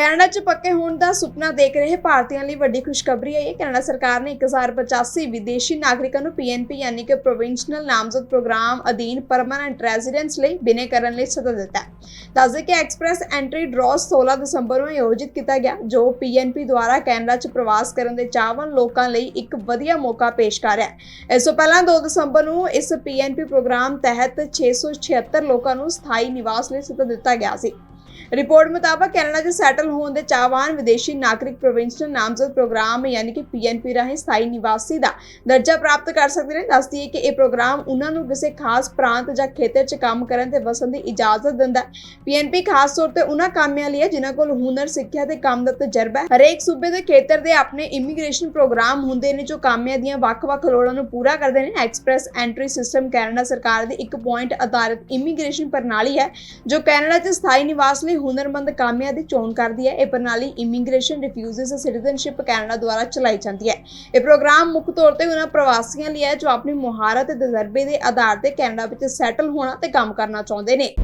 Canada 'ਚ ਪੱਕੇ ਹੋਣ ਦਾ ਸੁਪਨਾ ਦੇਖ ਰਹੇ ਭਾਰਤੀਆਂ ਲਈ ਵੱਡੀ ਖੁਸ਼ਖਬਰੀ ਹੈ। ਇਹ ਕੈਨੇਡਾ ਸਰਕਾਰ ਨੇ 1085 ਵਿਦੇਸ਼ੀ ਨਾਗਰਿਕਾਂ ਨੂੰ ਪੀਐਨਪੀ ਯਾਨੀ ਕਿ ਪ੍ਰੋਵਿੰਸ਼ਨਲ ਨਾਮਜ਼ਦ ਪ੍ਰੋਗਰਾਮ ਅਧੀਨ ਪਰਮਨੈਂਟ ਰੈਜ਼ੀਡੈਂਸ ਲਈ ਬਿਨੇ ਕਰਨ ਲਈ ਸੱਦਾ ਦਿੱਤਾ ਹੈ। ਦੱਸਦੇ ਕਿ ਐਕਸਪ੍ਰੈਸ ਐਂਟਰੀ ਡਰਾਅ 16 ਦਸੰਬਰ ਨੂੰ ਆਯੋਜਿਤ ਕੀਤਾ ਗਿਆ, ਜੋ ਪੀਐਨਪੀ ਦੁਆਰਾ ਕੈਨੇਡਾ 'ਚ ਪ੍ਰਵਾਸ ਕਰਨ ਦੇ ਚਾਹਵਾਨ ਲੋਕਾਂ ਲਈ ਇੱਕ ਵਧੀਆ ਮੌਕਾ ਪੇਸ਼ ਕਰ ਰਿਹਾ ਹੈ। ਇਸ ਤੋਂ ਪਹਿਲਾਂ 2 ਦਸੰਬਰ ਨੂੰ ਇਸ ਪੀਐਨਪੀ ਪ੍ਰੋਗਰਾਮ ਤਹਿਤ 676 ਲੋਕਾਂ ਨੂੰ ਸਥਾਈ ਨਿਵਾਸ ਲਈ ਸੱਦਾ ਦਿੱਤਾ ਗਿਆ ਸੀ। ਰਿਪੋਰਟ ਮੁਤਾਬਕ ਕੈਨੇਡਾ 'ਚ ਸੈਟਲ ਹੋਣ ਦੇ ਚਾਹਵਾਨ ਵਿਦੇਸ਼ੀ ਨਾਗਰਿਕ ਪ੍ਰੋਵਿੰਸ਼ਨਲ ਨਾਮਜ਼ਦ ਪ੍ਰੋਗਰਾਮ ਯਾਨੀ ਕਿ ਪੀਐਨਪੀ ਰਾਹੀਂ ਸਥਾਈ ਨਿਵਾਸੀ ਦਾ ਦਰਜਾ ਪ੍ਰਾਪਤ ਕਰ ਸਕਦੇ ਨੇ। ਦੱਸਦੀ ਹੈ ਕਿ ਇਹ ਪ੍ਰੋਗਰਾਮ ਉਹਨਾਂ ਨੂੰ ਕਿਸੇ ਖਾਸ ਪ੍ਰਾਂਤ ਜਾਂ ਖੇਤਰ 'ਚ ਕੰਮ ਕਰਨ ਤੇ ਵਸਣ ਦੀ ਇਜਾਜ਼ਤ ਦਿੰਦਾ ਹੈ। ਪੀਐਨਪੀ ਖਾਸ ਤੌਰ ਤੇ ਉਹਨਾਂ ਕਾਮਿਆਂ ਲਈ ਹੈ ਜਿਨ੍ਹਾਂ ਕੋਲ ਹੁਨਰ, ਸਿੱਖਿਆ ਤੇ ਕੰਮ ਦਾ ਤਜਰਬਾ ਹੈ। ਹਰੇਕ ਸੂਬੇ ਦੇ ਖੇਤਰ ਦੇ ਆਪਣੇ ਇਮੀਗ੍ਰੇਸ਼ਨ ਪ੍ਰੋਗਰਾਮ ਹੁੰਦੇ ਨੇ ਜੋ ਕਾਮਿਆਂ ਦੀਆਂ ਵੱਖ-ਵੱਖ ਲੋੜਾਂ ਨੂੰ ਪੂਰਾ ਕਰਦੇ ਨੇ। ਐਕਸਪ੍ਰੈਸ ਐਂਟਰੀ ਸਿਸਟਮ ਕੈਨੇਡਾ ਸਰਕਾਰ ਦੀ ਇੱਕ ਪੁਆਇੰਟ ਆਧਾਰਿਤ ਇਮੀਗ੍ਰੇਸ਼ਨ ਪ੍ਰਣਾਲੀ ਹੈ ਜੋ ਕੈਨੇਡਾ 'ਚ ਸਥਾਈ ਨਿਵਾਸ ਲਈ ਹੁਨਰਮੰਦ ਕਾਮਿਆਂ ਦੀ ਚੋਣ ਕਰਦੀ ਹੈ। ਇਹ ਪ੍ਰਣਾਲੀ ਇਮੀਗ੍ਰੇਸ਼ਨ ਰਿਫਿਊਜ਼ਸ ਸਿਟੀਜ਼ਨਸ਼ਿਪ ਕੈਨੇਡਾ ਦੁਆਰਾ ਚਲਾਈ ਜਾਂਦੀ ਹੈ। ਇਹ ਪ੍ਰੋਗਰਾਮ ਮੁੱਖ ਤੌਰ ਤੇ ਉਹਨਾਂ ਪ੍ਰਵਾਸੀਆਂ ਲਈ ਹੈ ਜੋ ਆਪਣੀ ਮੁਹਾਰਤ ਤੇ ਤਜਰਬੇ ਦੇ ਆਧਾਰ ਤੇ ਕੈਨੇਡਾ ਵਿੱਚ ਸੈਟਲ ਹੋਣਾ ਤੇ ਕੰਮ ਕਰਨਾ ਚਾਹੁੰਦੇ ਨੇ।